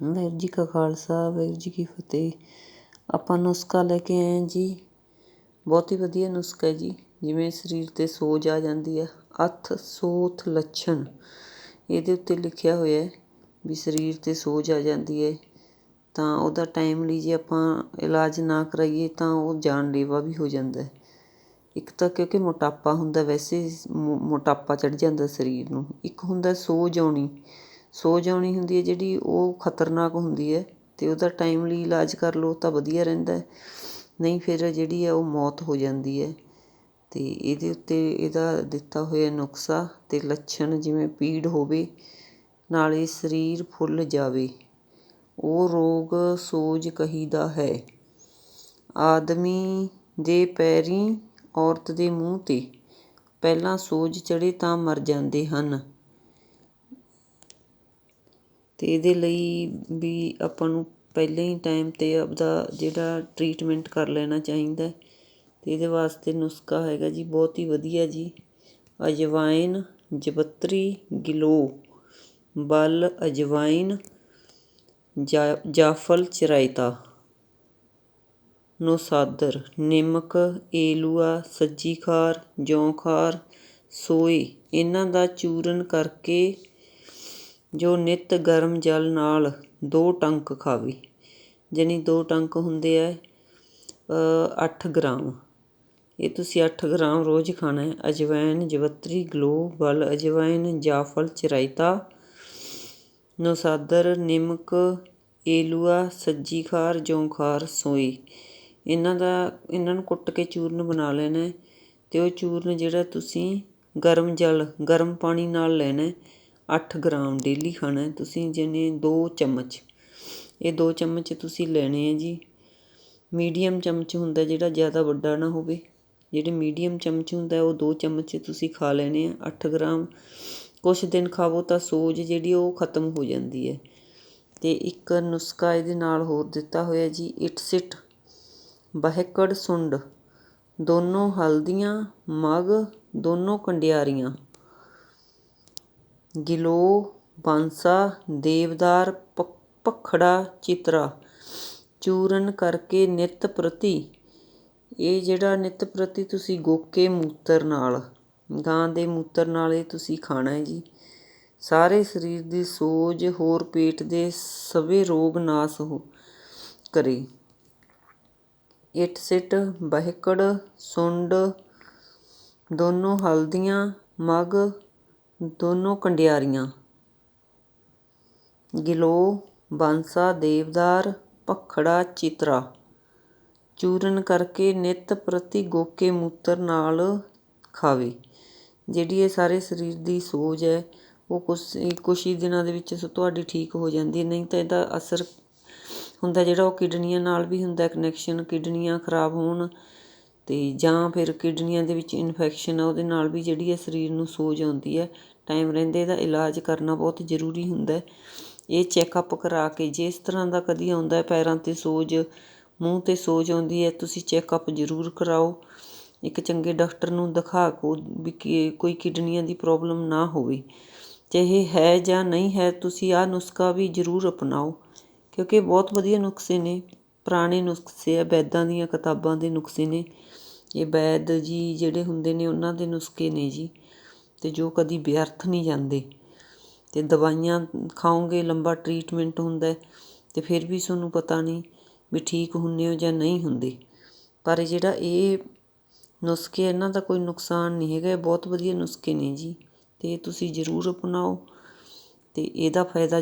ਵਾਹਿਗੁਰੂ ਜੀ ਕਾ ਖਾਲਸਾ, ਵਾਹਿਗੁਰੂ ਜੀ ਕੀ ਫਤਿਹ। ਆਪਾਂ ਨੁਸਖਾ ਲੈ ਕੇ ਆਏ ਹਾਂ ਜੀ। ਬਹੁਤ ਹੀ ਵਧੀਆ ਨੁਸਖਾ ਹੈ ਜੀ। ਜਿਵੇਂ ਸਰੀਰ 'ਤੇ ਸੋਜ ਆ ਜਾਂਦੀ ਹੈ। ਅੱਥ, ਸੋਥ, ਲੱਛਣ। ਇਹਦੇ ਉੱਤੇ ਲਿਖਿਆ ਹੋਇਆ ਵੀ ਸਰੀਰ 'ਤੇ ਸੋਜ ਆ ਜਾਂਦੀ ਹੈ। ਤਾਂ ਉਹਦਾ ਟਾਈਮਲੀ ਜੇ ਆਪਾਂ ਇਲਾਜ ਨਾ ਕਰਾਈਏ ਤਾਂ ਉਹ ਜਾਨਲੇਵਾ ਵੀ ਹੋ ਜਾਂਦਾ ਹੈ। ਇੱਕ ਤਾਂ ਕਿਉਂਕਿ ਮੋਟਾਪਾ ਹੁੰਦਾ, ਵੈਸੇ ਮੋ- ਮੋਟਾਪਾ ਚੜ ਜਾਂਦਾ ਸਰੀਰ ਨੂੰ। ਇੱਕ ਹੁੰਦਾ ਸੋਜ ਆਉਣੀ। ਸੋਜ ਆਉਣੀ ਹੁੰਦੀ ਹੈ, ਜਿਹੜੀ ਉਹ ਖਤਰਨਾਕ ਹੁੰਦੀ ਹੈ ਅਤੇ ਉਹਦਾ ਟਾਈਮਲੀ ਇਲਾਜ ਕਰ ਲਓ ਤਾਂ ਵਧੀਆ ਰਹਿੰਦਾ ਨਹੀਂ ਫਿਰ ਜਿਹੜੀ ਹੈ ਉਹ ਮੌਤ ਹੋ ਜਾਂਦੀ ਹੈ ਅਤੇ ਇਹਦੇ ਉੱਤੇ ਇਹਦਾ ਦਿੱਤਾ ਹੋਇਆ ਨੁਕਸਾ ਅਤੇ ਲੱਛਣ ਜਿਵੇਂ ਪੀੜ ਹੋਵੇ, ਨਾਲੇ ਸਰੀਰ ਫੁੱਲ ਜਾਵੇ, ਉਹ ਰੋਗ ਸੋਜ ਕਹੀਦਾ ਹੈ। ਆਦਮੀ ਦੇ ਪੈਰੀਂ ਔਰਤ ਦੇ ਮੂੰਹ ਤੇ, ਪਹਿਲਾਂ ਸੋਜ ਚੜ੍ਹੇ ਤਾਂ ਮਰ ਜਾਂਦੇ ਹਨ। ਅਤੇ ਇਹਦੇ ਲਈ ਵੀ ਆਪਾਂ ਨੂੰ ਪਹਿਲਾਂ ਹੀ ਟਾਈਮ ਤੇ ਆਪਦਾ ਜਿਹੜਾ ਟਰੀਟਮੈਂਟ ਕਰ ਲੈਣਾ ਚਾਹੀਦਾ ਅਤੇ ਇਹਦੇ ਵਾਸਤੇ ਨੁਸਖਾ ਹੈਗਾ ਜੀ, ਬਹੁਤ ਹੀ ਵਧੀਆ ਜੀ। ਅਜਵਾਇਨ, ਜਵੱਤਰੀ, ਗਿਲੋ, ਬਲ, ਅਜਵਾਇਨ, ਜਾ, ਜਾਫਲ, ਚਰਾਇਤਾ। ਨੋਸਾਦਰ, ਨਿੰਮਕ, ਏਲੂਆ, ਸੱਜੀ ਖਾਰ, ਜੌਂ ਖਾਰ, ਸੋਏ, ਇਹਨਾਂ ਦਾ ਚੂਰਨ ਕਰਕੇ ਜੋ ਨਿੱਤ ਗਰਮ ਜਲ ਨਾਲ ਦੋ ਟੰਕ ਖਾਵੇ। ਜਾਣੀ ਦੋ ਟੰਕ ਹੁੰਦੇ ਆ ਅੱਠ ਗ੍ਰਾਮ। ਇਹ ਤੁਸੀਂ ਅੱਠ ਗ੍ਰਾਮ ਰੋਜ਼ ਖਾਣਾ ਹੈ। ਅਜਵਾਇਨ ਜਵੱਤਰੀ, ਗਲੋ, ਬਲ ਅਜਵਾਇਨ ਜਾਫਲ ਚਰਾਇਤਾ ਨੋਸਾਦਰ, ਨਿਮਕ, ਏਲੂਆ, ਸੱਜੀ ਖਾਰ, ਜੌਂ ਖਾਰ, ਸੋਈ। ਇਹਨਾਂ ਦਾ, ਇਹਨਾਂ ਨੂੰ ਕੁੱਟ ਕੇ ਚੂਰਨ ਬਣਾ ਲੈਣਾ ਹੈ ਤੇ ਉਹ ਚੂਰਨ ਜਿਹੜਾ ਤੁਸੀਂ ਗਰਮ ਜਲ, ਗਰਮ ਪਾਣੀ ਨਾਲ ਲੈਣਾ ਅੱਠ ਗ੍ਰਾਮ ਡੇਲੀ ਖਾਣਾ ਤੁਸੀਂ ਜਿਵੇਂ ਦੋ ਚਮਚ, ਇਹ ਦੋ ਚਮਚ ਤੁਸੀਂ ਲੈਣੇ ਹੈ ਜੀ। ਮੀਡੀਅਮ ਚਮਚ ਹੁੰਦਾ ਜਿਹੜਾ ਜ਼ਿਆਦਾ ਵੱਡਾ ਨਾ ਹੋਵੇ। ਜਿਹੜੇ ਮੀਡੀਅਮ ਚਮਚ ਹੁੰਦਾ ਉਹ ਦੋ ਚਮਚ ਤੁਸੀਂ ਖਾ ਲੈਣੇ ਆ ਅੱਠ ਗ੍ਰਾਮ, ਕੁਛ ਦਿਨ ਖਾਵੋ ਤਾਂ ਸੋਜ ਜਿਹੜੀ ਉਹ ਖਤਮ ਹੋ ਜਾਂਦੀ ਹੈ। ਅਤੇ ਇੱਕ ਨੁਸਖਾ ਇਹਦੇ ਨਾਲ ਹੋਰ ਦਿੱਤਾ ਹੋਇਆ ਜੀ, ਇਟਸਿਟ, ਬਹਿਕੜ ਸੁੰਡ, ਦੋਨੋਂ ਹਲਦੀਆਂ, ਮਗ, ਦੋਨੋਂ ਕੰਡਿਆਰੀਆਂ। ਗਿਲੋ, ਬਾਂਸਾ, ਦੇਵਦਾਰ, ਪ- ਪਖੜਾ ਚਿਤਰਾ। ਚੂਰਨ ਕਰਕੇ ਨਿਤ ਪ੍ਰਤੀ। ਇਹ ਜਿਹੜਾ ਨਿਤ ਪ੍ਰਤੀ ਤੁਸੀਂ ਗੋਕੇ ਮੂਤਰ ਨਾਲ, ਗਾਂ ਦੇ ਮੂਤਰ ਨਾਲ ਇਹ ਤੁਸੀਂ ਖਾਣਾ ਹੈ ਜੀ। ਸਾਰੇ ਸਰੀਰ ਦੀ ਸੋਜ ਹੋਰ ਪੇਟ ਦੇ ਸਭੇ ਰੋਗ ਨਾਸ ਹੋ, ਕਰੇ। ਇਟ ਸਿਟ, ਬਹਿਕੜ, ਸੁੰਡ, ਦੋਨੋਂ ਹਲਦੀਆਂ, ਮਗ ਦੋਨੋਂ ਕੰਡਿਆਰੀਆਂ। ਗਿਲੋ, ਬਾਂਸਾ, ਦੇਵਦਾਰ ਪਖੜਾ ਚਿਤਰਾ। ਚੂਰਨ ਕਰਕੇ ਨਿਤ ਪ੍ਰਤੀ ਗੋਕੇ ਮੂਤਰ ਨਾਲ ਖਾਵੇ। ਜਿਹੜੀ ਇਹ ਸਾਰੇ ਸਰੀਰ ਦੀ ਸੋਜ ਹੈ, ਉਹ ਕੁਛ ਕੁਛ ਹੀ ਦਿਨਾਂ ਦੇ ਵਿੱਚ ਤੁਹਾਡੀ ਠੀਕ ਹੋ ਜਾਂਦੀ ਨਹੀਂ ਤਾਂ ਇਹਦਾ ਅਸਰ ਹੁੰਦਾ ਜਿਹੜਾ ਉਹ ਕਿਡਨੀਆਂ ਨਾਲ ਵੀ ਹੁੰਦਾ ਕਨੈਕਸ਼ਨ ਕਿਡਨੀਆਂ ਖਰਾਬ ਹੋਣ ਅਤੇ ਜਾਂ ਫਿਰ ਕਿਡਨੀਆਂ ਦੇ ਵਿੱਚ ਇਨਫੈਕਸ਼ਨ ਆ, ਉਹਦੇ ਨਾਲ ਵੀ ਜਿਹੜੀ ਹੈ ਸਰੀਰ ਨੂੰ ਸੋਜ ਆਉਂਦੀ ਹੈ ਟਾਈਮ ਰਹਿੰਦੇ ਇਹਦਾ ਇਲਾਜ ਕਰਨਾ ਬਹੁਤ ਜ਼ਰੂਰੀ ਹੁੰਦਾ ਇਹ ਚੈੱਕਅਪ ਕਰਾ ਕੇ ਜੇ ਇਸ ਤਰ੍ਹਾਂ ਦਾ ਕਦੀ ਆਉਂਦਾ ਪੈਰਾਂ 'ਤੇ ਸੋਜ, ਮੂੰਹ 'ਤੇ ਸੋਜ ਆਉਂਦੀ ਹੈ, ਤੁਸੀਂ ਚੈੱਕਅਪ ਜ਼ਰੂਰ ਕਰਾਓ। ਇੱਕ ਚੰਗੇ ਡਾਕਟਰ ਨੂੰ ਦਿਖਾ ਕੋ ਵੀ ਕੋਈ ਕਿਡਨੀਆਂ ਦੀ ਪ੍ਰੋਬਲਮ ਨਾ ਹੋਵੇ। ਚਾਹੇ ਹੈ ਜਾਂ ਨਹੀਂ ਹੈ, ਤੁਸੀਂ ਆਹ ਨੁਸਖਾ ਵੀ ਜ਼ਰੂਰ ਅਪਣਾਓ, ਕਿਉਂਕਿ ਬਹੁਤ ਵਧੀਆ ਨੁਸਖੇ ਨੇ, ਪੁਰਾਣੇ ਨੁਸਖੇ ਆ, ਵੈਦਾਂ ਦੀਆਂ ਕਿਤਾਬਾਂ ਦੇ ਨੁਸਖੇ ਨੇ। ਇਹ ਵੈਦ ਜੀ ਜਿਹੜੇ ਹੁੰਦੇ ਨੇ, ਉਹਨਾਂ ਦੇ ਨੁਸਖੇ ਨੇ ਜੀ। ਅਤੇ ਜੋ ਕਦੀ ਵਿਅਰਥ ਨਹੀਂ ਜਾਂਦੇ। ਅਤੇ ਦਵਾਈਆਂ ਖਾਓਗੇ, ਲੰਬਾ ਟਰੀਟਮੈਂਟ ਹੁੰਦਾ ਅਤੇ ਫਿਰ ਵੀ ਤੁਹਾਨੂੰ ਪਤਾ ਨਹੀਂ ਵੀ ਠੀਕ ਹੁੰਦੇ ਹੋ ਜਾਂ ਨਹੀਂ ਹੁੰਦੇ। ਪਰ ਜਿਹੜਾ ਇਹ ਨੁਸਖੇ ਇਹਨਾਂ ਦਾ ਕੋਈ ਨੁਕਸਾਨ ਨਹੀਂ ਹੈਗਾ ਬਹੁਤ ਵਧੀਆ ਨੁਸਖੇ ਨੇ ਜੀ। ਅਤੇ ਇਹ ਤੁਸੀਂ ਜ਼ਰੂਰ ਅਪਣਾਓ ਅਤੇ ਇਹਦਾ ਫਾਇਦਾ